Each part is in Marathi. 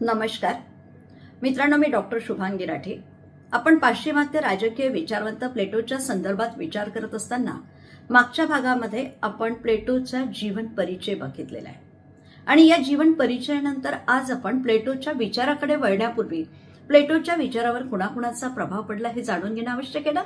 नमस्कार. मित्रांनो मी डॉक्टर शुभांगी राठे. आपण पाश्चिमात्य राजकीय विचारवंत प्लेटोच्या संदर्भात विचार करत असताना मागच्या भागामध्ये आपण प्लेटोचा जीवन परिचय बघितलेला आहे. आणि या जीवन परिचयानंतर आज आपण प्लेटोच्या विचाराकडे वळण्यापूर्वी प्लेटोच्या विचारावर कुणाकुणाचा प्रभाव पडला हे जाणून घेणं आवश्यक आहे ना?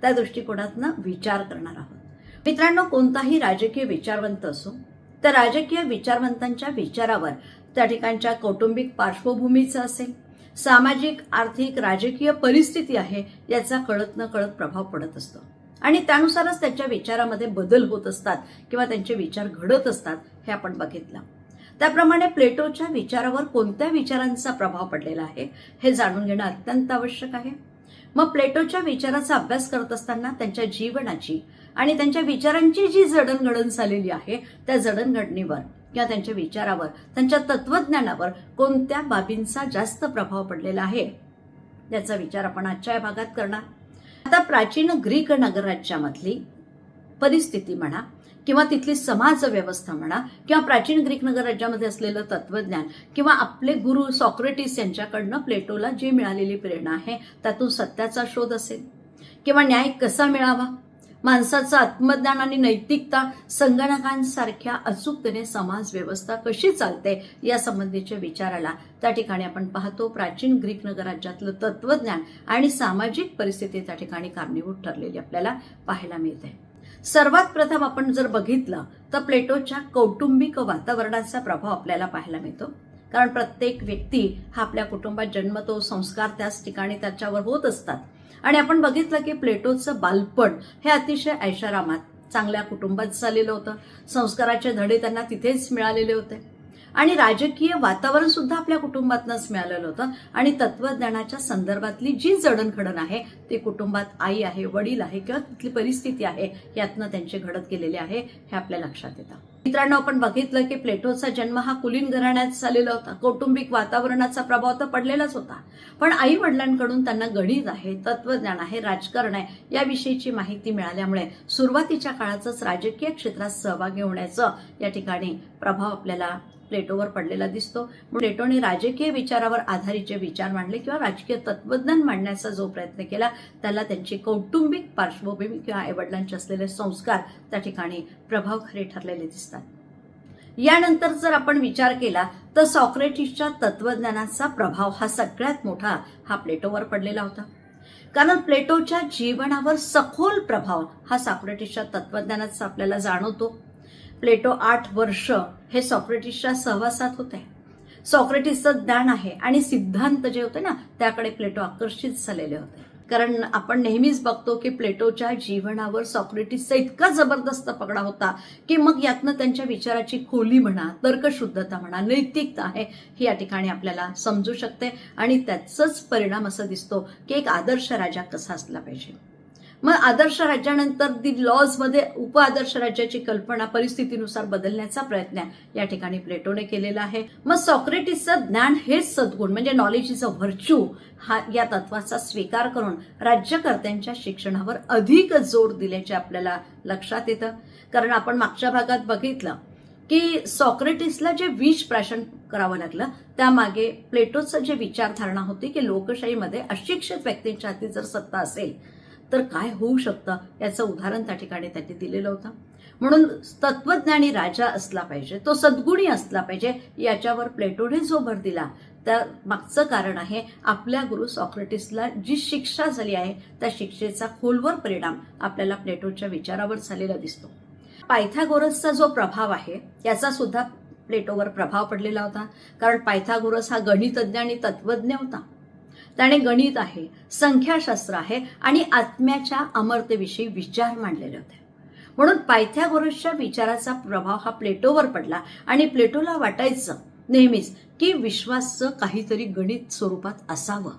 त्या दृष्टिकोनातनं विचार करणार आहोत. मित्रांनो कोणताही राजकीय विचारवंत असो त्या राजकीय विचारवंतांच्या विचारावर त्या ठिकाणच्या कौटुंबिक पार्श्वभूमीचं असेल सामाजिक आर्थिक राजकीय परिस्थिती आहे याचा कळत न कळत प्रभाव पडत असतो. आणि त्यानुसारच त्यांच्या विचारामध्ये बदल होत असतात किंवा त्यांचे विचार घडत असतात हे आपण बघितलं. त्याप्रमाणे प्लेटोच्या विचारावर कोणत्या विचारांचा प्रभाव पडलेला आहे हे जाणून घेणं अत्यंत आवश्यक आहे. मग प्लेटोच्या विचाराचा अभ्यास करत असताना त्यांच्या जीवनाची आणि त्यांच्या विचारांची जी जडणघडण झालेली आहे त्या जडणघडणीवर किंवा त्यांच्या विचारावर त्यांच्या तत्वज्ञानावर कोणत्या बाबींचा जास्त प्रभाव पडलेला आहे? याचा विचार आपण आजच्या या भागात करणार. आता प्राचीन ग्रीक नगरराज्यामधली परिस्थिती म्हणा किंवा तिथली समाज व्यवस्था म्हणा किंवा प्राचीन ग्रीक नगरराज्यामध्ये असलेलं तत्वज्ञान किंवा आपले गुरु सॉक्रेटिस यांच्याकडनं प्लेटोला जी मिळालेली प्रेरणा आहे त्यातून सत्याचा शोध असेल. किंवा न्याय कसा मिळावा? माणसाचं आत्मज्ञान आणि नैतिकता संगणकांसारख्या अचूकतेने समाज व्यवस्था कशी चालते या संबंधीच्या विचाराला त्या ठिकाणी आपण पाहतो. प्राचीन ग्रीक नगराज्यातलं तत्वज्ञान आणि सामाजिक परिस्थिती त्या ठिकाणी कारणीभूत ठरलेली आपल्याला पाहायला मिळते. सर्वात प्रथम आपण जर बघितलं तर प्लेटोच्या कौटुंबिक वातावरणाचा प्रभाव आपल्याला पाहायला मिळतो. कारण प्रत्येक व्यक्ती हा आपल्या कुटुंबात जन्मतो संस्कार त्याच ठिकाणी त्याच्यावर होत असतात. आणि आपण बघितलं की प्लेटोचं बालपण हे अतिशय ऐशारामात चांगल्या कुटुंबात झालेलं होतं. संस्काराचे धडे त्यांना तिथेच मिळालेले होते. आणि राजकीय वातावरण सुद्धा आपल्या कुटुंबातनंच मिळालेलं होतं. आणि तत्वज्ञानाच्या संदर्भातली जी जडणघडण आहे ती कुटुंबात आई आहे वडील आहे किंवा तिथली परिस्थिती आहे यातनं त्यांचे घडत गेलेले आहे हे आपल्या लक्षात येतं. मित्रांनो आपण बघितलं की प्लेटोचा जन्म हा कुलीन घराण्यात झालेला होता. कौटुंबिक वातावरणाचा प्रभाव तर पडलेलाच होता. पण आई वडिलांकडून त्यांना गणित आहे तत्वज्ञान आहे राजकारण आहे याविषयीची माहिती मिळाल्यामुळे सुरुवातीच्या काळातच राजकीय क्षेत्रात सहभागी होण्याचं या ठिकाणी प्रभाव आपल्याला प्लेटोवर पडलेला दिसतो. प्लेटोने राजकीय विचारावर आधारित जे विचार मांडले किंवा राजकीय तत्वज्ञान मांडण्याचा जो प्रयत्न केला त्याला त्यांची कौटुंबिक पार्श्वभूमी किंवा आईवडिलांचे असलेले संस्कार त्या ठिकाणी प्रभाव खरे ठरलेले दिसतात. यानंतर जर आपण विचार केला तर सॉक्रेटिसच्या तत्वज्ञानाचा प्रभाव हा सगळ्यात मोठा हा प्लेटोवर पडलेला होता. कारण प्लेटोच्या जीवनावर सखोल प्रभाव हा सॉक्रेटिसच्या तत्वज्ञानाचा आपल्याला जाणवतो. प्लेटो आठ वर्ष हे सॉक्रेटिसच्या सहवासात होते. सॉक्रेटिसचं ज्ञान आहे आणि सिद्धांत जे होते ना त्याकडे प्लेटो आकर्षित झालेले होते. कारण आपण नेहमीच बघतो की प्लेटोच्या जीवनावर सॉक्रेटिसचा इतका जबरदस्त पगडा होता की मग यातनं त्यांच्या विचाराची खोली म्हणा तर्कशुद्धता म्हणा नैतिकता आहे ही या ठिकाणी आपल्याला समजू शकते आणि त्याचाच परिणाम असं दिसतो की एक आदर्श राजा कसा असला पाहिजे. मग आदर्श राज्यानंतर दी लॉजमध्ये उप आदर्श राज्याची कल्पना परिस्थितीनुसार बदलण्याचा प्रयत्न या ठिकाणी प्लेटोने केलेला आहे. मग सॉक्रेटिसचं ज्ञान हेच सद्गुण म्हणजे नॉलेज इज अ व्हर्च्यू हा या तत्वाचा स्वीकार करून राज्यकर्त्यांच्या शिक्षणावर अधिक जोर दिल्याचे आपल्याला लक्षात येतं. कारण आपण मागच्या भागात बघितलं की सॉक्रेटिसला जे विष प्राशन करावं लागलं त्यामागे प्लेटोचं जे विचारधारणा होती की लोकशाहीमध्ये अशिक्षित व्यक्तींच्या हाती जर सत्ता असेल तर काय होऊ शकतं? याचं उदाहरण त्या ठिकाणी त्यांनी दिलेलं होतं. म्हणून तत्वज्ञानी राजा असला पाहिजे तो सद्गुणी असला पाहिजे याच्यावर प्लेटोने जो भर दिला. त्या मागचं कारण आहे आपल्या गुरु सॉक्रेटिसला जी शिक्षा झाली आहे त्या शिक्षेचा खोलवर परिणाम आपल्याला प्लेटोच्या विचारावर झालेला दिसतो. पायथागोरसचा जो प्रभाव आहे याचा सुद्धा प्लेटोवर प्रभाव पडलेला होता. कारण पायथागोरस हा गणितज्ञ आणि तत्वज्ञ होता. त्याने गणित आहे संख्याशास्त्र आहे आणि आत्म्याच्या अमरतेविषयी विचार मांडलेले होते. म्हणून पायथ्यागोरसच्या विचाराचा प्रभाव हा प्लेटोवर पडला आणि प्लेटोला वाटायचं नेहमीच की विश्वासचं काहीतरी गणित स्वरूपात असावं.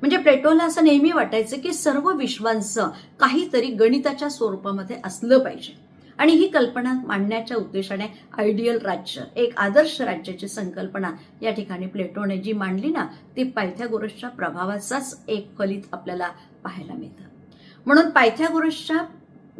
म्हणजे प्लेटोला असं नेहमी वाटायचं की सर्व विश्वांचं काहीतरी गणिताच्या स्वरूपामध्ये असलं पाहिजे. आणि ही कल्पना मांडण्याच्या उद्देशाने आयडियल राज्य एक आदर्श राज्याची संकल्पना या ठिकाणी प्लेटोने जी मांडली ना ती पायथ्यागोरसच्या प्रभावाचाच एक फलित आपल्याला पाहायला मिळतं. म्हणून पायथ्यागोरसच्या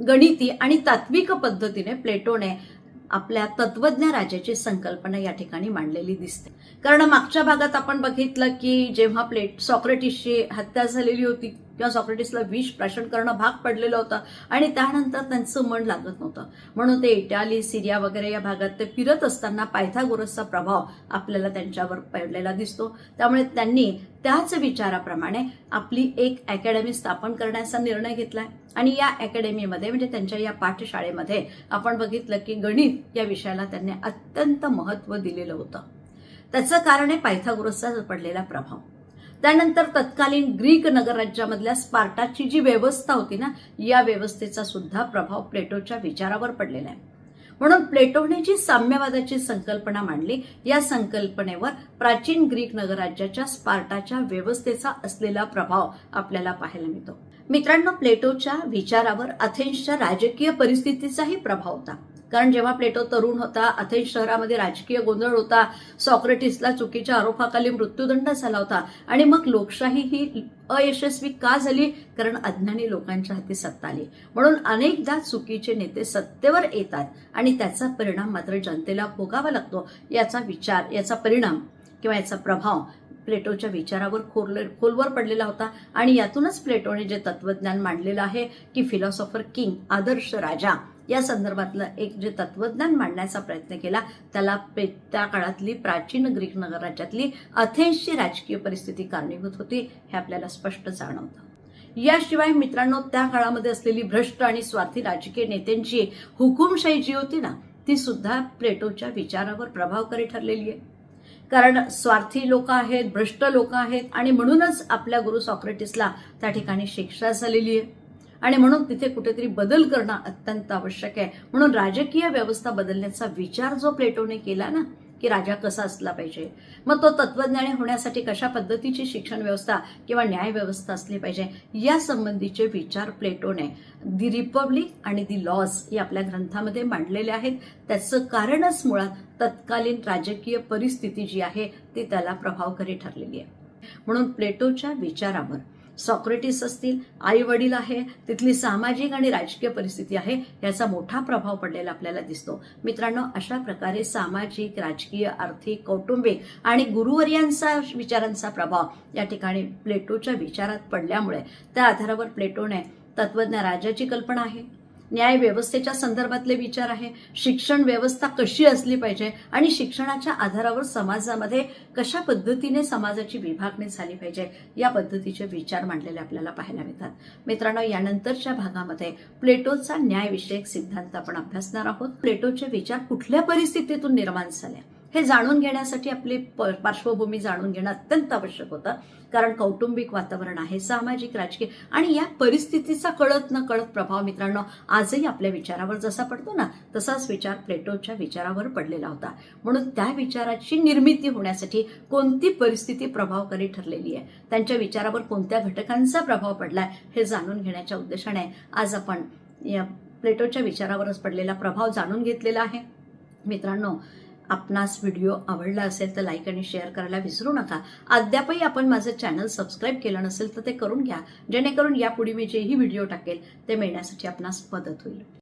गणिती आणि तात्विक पद्धतीने प्लेटोने आपल्या तत्वज्ञ राजाची संकल्पना या ठिकाणी मांडलेली दिसते. कारण मागच्या भागात आपण बघितलं की जेव्हा प्लेट सॉक्रेटिसची हत्या झालेली होती किंवा सॉक्रेटिसला विष प्राशन करणं भाग पडलेलं होतं आणि त्यानंतर त्यांचं मन लागत नव्हतं. म्हणून ते इटाली सिरिया वगैरे या भागात ते फिरत असताना पायथागोरसचा प्रभाव आपल्याला त्यांच्यावर पडलेला दिसतो. त्यामुळे त्यांनी त्याच विचाराप्रमाणे आपली एक अकॅडमी स्थापन करण्याचा निर्णय घेतलाय. आणि या अकॅडमीमध्ये म्हणजे त्यांच्या या पाठशाळेमध्ये आपण बघितलं की गणित या विषयाला त्यांनी अत्यंत महत्त्व दिलेलं होतं. त्याचं कारण आहे पायथागोरसचा पडलेला प्रभाव. त्यानंतर तत्कालीन ग्रीक नगरराज्यामधल्या स्पार्टाची जी व्यवस्था होती ना या व्यवस्थेचा सुद्धा प्रभाव प्लेटोच्या विचारावर पडलेला आहे. म्हणून प्लेटोने जी साम्यवादाची संकल्पना मांडली या संकल्पनेवर प्राचीन ग्रीक नगरराज्याच्या स्पार्टाच्या व्यवस्थेचा असलेला प्रभाव आपल्याला पाहायला मिळतो. मित्रांनो प्लेटोच्या विचारावर अथेन्सच्या राजकीय परिस्थितीचाही प्रभाव होता. कारण जेव्हा प्लेटो तरुण होता अथेन्स शहरामध्ये राजकीय गोंधळ होता सॉक्रेटिसला चुकीच्या आरोपाखाली मृत्यूदंड झाला होता आणि मग लोकशाही ही अयशस्वी का झाली? कारण अज्ञानी लोकांच्या हाती सत्ता आली. म्हणून अनेकदा चुकीचे नेते सत्तेवर येतात आणि त्याचा परिणाम मात्र जनतेला भोगावा लागतो याचा विचार याचा परिणाम किंवा याचा प्रभाव प्लेटोच्या विचारावर खोल खोलवर पडलेला होता आणि यातूनच प्लेटोने जे तत्वज्ञान मांडलेलं आहे की फिलॉसॉफर किंग आदर्श राजा. या संदर्भातलं एक जे तत्वज्ञान मांडण्याचा प्रयत्न केला त्याला त्या काळातली प्राचीन ग्रीक नगरराज्यातली अथेन्सची राजकीय परिस्थिती कारणीभूत होती हे आपल्याला स्पष्ट जाणवतं. याशिवाय मित्रांनो त्या काळामध्ये असलेली भ्रष्ट आणि स्वार्थी राजकीय नेत्यांची हुकुमशाही जी होती ना ती सुद्धा प्लेटोच्या विचारावर प्रभावकारी ठरलेली आहे. कारण स्वार्थी लोक आहेत भ्रष्ट लोक आहेत आणि म्हणूनच आपल्या गुरु सॉक्रेटिसला त्या ठिकाणी शिक्षा झालेली आहे. आणि म्हणून तिथे कुठेतरी बदल करणं अत्यंत आवश्यक आहे. म्हणून राजकीय व्यवस्था बदलण्याचा विचार जो प्लेटोने केला ना की राजा कसा असला पाहिजे? मग तो तत्वज्ञानी होण्यासाठी कशा पद्धतीची शिक्षण व्यवस्था किंवा न्याय व्यवस्था असली पाहिजे? या संबंधीचे विचार प्लेटोने दी रिपब्लिक आणि दी लॉज या आपल्या ग्रंथामध्ये मांडलेले आहेत. त्याचं कारणच मुळात तत्कालीन राजकीय परिस्थिती जी आहे ती त्याला प्रभावकारी ठरलेली आहे. म्हणून प्लेटोच्या विचारावर सॉक्रेटिस असतील आई वडील आहे तिथली सामाजिक आणि राजकीय परिस्थिती आहे याचा मोठा प्रभाव पडलेला आपल्याला दिसतो. मित्रांनो अशा प्रकारे सामाजिक राजकीय आर्थिक कौटुंबिक आणि गुरुवर्यांचा विचारांचा प्रभाव या ठिकाणी प्लेटोच्या विचारात पडल्यामुळे त्या आधारावर प्लेटोने तत्वज्ञ राजाची कल्पना आहे. न्याय व्यवस्थेच्या संदर्भातले विचार आहे. शिक्षण व्यवस्था कशी असली पाहिजे आणि शिक्षणाच्या आधारावर समाजामध्ये कशा पद्धतीने समाजाची विभागणी झाली पाहिजे या पद्धतीचे विचार मांडलेले आपल्याला पाहायला मिळतात. मित्रांनो यानंतरच्या भागामध्ये प्लेटोचा न्यायविषयक सिद्धांत आपण अभ्यासणार आहोत. प्लेटोचे विचार कुठल्या परिस्थितीतून निर्माण झाले? हे जाणून घेण्यासाठी आपली पार्श्वभूमी जाणून घेणं अत्यंत आवश्यक होतं. कारण कौटुंबिक वातावरण आहे सामाजिक राजकीय आणि या परिस्थितीचा कळत न कळत प्रभाव मित्रांनो आजही आपल्या विचारावर जसा पडतो ना तसाच विचार प्लेटोच्या विचारावर पडलेला होता. म्हणून त्या विचाराची निर्मिती होण्यासाठी कोणती परिस्थिती प्रभावकारी ठरलेली आहे त्यांच्या विचारावर कोणत्या घटकांचा प्रभाव पडलाय हे जाणून घेण्याच्या उद्देशाने आज आपण या प्लेटोच्या विचारावरच पडलेला प्रभाव जाणून घेतलेला आहे. मित्रांनो आपणास व्हिडिओ आवडला असेल तर लाईक आणि शेअर करायला विसरू नका. अद्यापही आपण माझं चॅनल सबस्क्राईब केलं नसेल तर ते करून घ्या. जेणेकरून यापुढे मी जेही व्हिडिओ टाकेल ते मिळण्यासाठी आपणास मदत होईल.